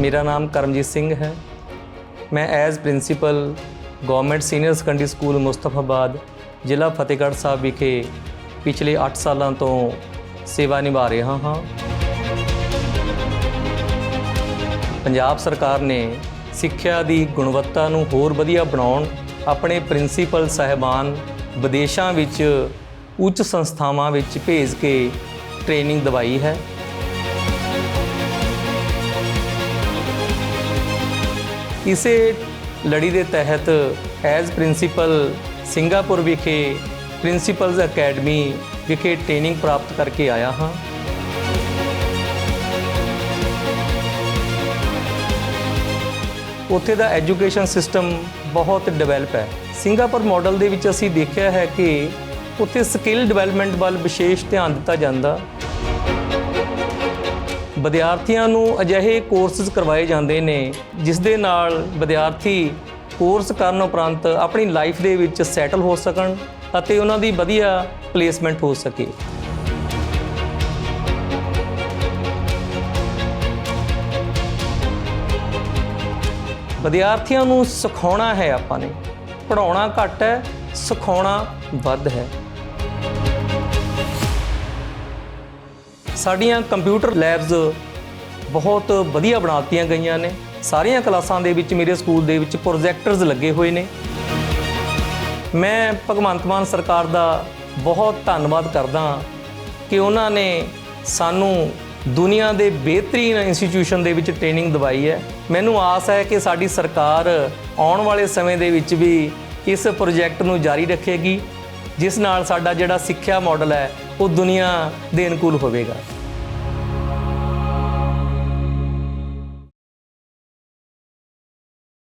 ਮੇਰਾ ਨਾਮ ਕਰਮਜੀਤ ਸਿੰਘ ਹੈ। ਮੈਂ as principal government senior secondary school Mustafabad ਜ਼ਿਲ੍ਹਾ ਫਤਿਹਗੜ੍ਹ ਸਾਹਿਬ ਵਿਖੇ ਪਿਛਲੇ 8 ਸਾਲਾਂ ਤੋਂ ਸੇਵਾ ਨਿਭਾ ਰਿਹਾ ਹਾਂ। ਪੰਜਾਬ ਸਰਕਾਰ ਨੇ ਸਿੱਖਿਆ ਦੀ ਗੁਣਵੱਤਾ ਨੂੰ ਹੋਰ ਵਧੀਆ ਬਣਾਉਣ, ਆਪਣੇ ਪ੍ਰਿੰਸੀਪਲ ਸਹਿਬਾਨ ਵਿਦੇਸ਼ਾਂ ਵਿੱਚ ਉੱਚ ਸੰਸਥਾਵਾਂ ਵਿੱਚ ਭੇਜ ਕੇ ਟ੍ਰੇਨਿੰਗ ਦਵਾਈ ਹੈ। ਇਸੇ ਲੜੀ ਦੇ ਤਹਿਤ ਐਜ਼ ਪ੍ਰਿੰਸੀਪਲ ਸਿੰਗਾਪੁਰ ਵਿਖੇ ਪ੍ਰਿੰਸੀਪਲਸ ਅਕੈਡਮੀ ਵਿਖੇ ਟ੍ਰੇਨਿੰਗ ਪ੍ਰਾਪਤ ਕਰਕੇ ਆਇਆ ਹਾਂ। ਉੱਥੇ ਦਾ ਐਜੂਕੇਸ਼ਨ ਸਿਸਟਮ ਬਹੁਤ ਡਿਵੈਲਪ ਹੈ। ਸਿੰਗਾਪੁਰ ਮਾਡਲ ਦੇ ਵਿੱਚ ਅਸੀਂ ਦੇਖਿਆ ਹੈ ਕਿ ਉੱਥੇ ਸਕਿੱਲ ਡਿਵੈਲਪਮੈਂਟ ਵੱਲ ਵਿਸ਼ੇਸ਼ ਧਿਆਨ ਦਿੱਤਾ ਜਾਂਦਾ। ਵਿਦਿਆਰਥੀਆਂ ਨੂੰ ਅਜਿਹੇ ਕੋਰਸਸ ਕਰਵਾਏ ਜਾਂਦੇ ਨੇ, ਜਿਸ ਦੇ ਨਾਲ ਵਿਦਿਆਰਥੀ ਕੋਰਸ ਕਰਨ ਉਪਰੰਤ ਆਪਣੀ ਲਾਈਫ ਦੇ ਵਿੱਚ ਸੈਟਲ ਹੋ ਸਕਣ ਅਤੇ ਉਹਨਾਂ ਦੀ ਵਧੀਆ ਪਲੇਸਮੈਂਟ ਹੋ ਸਕੇ। ਵਿਦਿਆਰਥੀਆਂ ਨੂੰ ਸਿਖਾਉਣਾ ਹੈ ਆਪਾਂ ਨੇ। ਪੜਾਉਣਾ ਘੱਟ ਹੈ, ਸਿਖਾਉਣਾ ਵੱਧ ਹੈ। ਸਾਡੀਆਂ ਕੰਪਿਊਟਰ ਲੈਬਸ ਬਹੁਤ ਵਧੀਆ ਬਣਾ ਦਿੱਤੀਆਂ ਗਈਆਂ ਨੇ। ਸਾਰੀਆਂ ਕਲਾਸਾਂ ਦੇ ਵਿੱਚ ਮੇਰੇ ਸਕੂਲ ਦੇ ਵਿੱਚ ਪ੍ਰੋਜੈਕਟਰਸ ਲੱਗੇ ਹੋਏ ਨੇ। ਮੈਂ ਭਗਵੰਤ ਮਾਨ ਸਰਕਾਰ ਦਾ ਬਹੁਤ ਧੰਨਵਾਦ ਕਰਦਾ ਕਿ ਉਹਨਾਂ ਨੇ ਸਾਨੂੰ ਦੁਨੀਆ ਦੇ ਬਿਹਤਰੀਨ ਇੰਸਟੀਚਿਊਸ਼ਨ ਦੇ ਵਿੱਚ ਟ੍ਰੇਨਿੰਗ ਦਵਾਈ ਹੈ। ਮੈਨੂੰ ਆਸ ਹੈ ਕਿ ਸਾਡੀ ਸਰਕਾਰ ਆਉਣ ਵਾਲੇ ਸਮੇਂ ਦੇ ਵਿੱਚ ਵੀ ਇਸ ਪ੍ਰੋਜੈਕਟ ਨੂੰ ਜਾਰੀ ਰੱਖੇਗੀ, ਜਿਸ ਨਾਲ ਸਾਡਾ ਜਿਹੜਾ ਸਿੱਖਿਆ ਮਾਡਲ ਹੈ ਉਹ ਦੁਨੀਆ ਦੇ ਅਨੁਕੂਲ ਹੋਵੇਗਾ।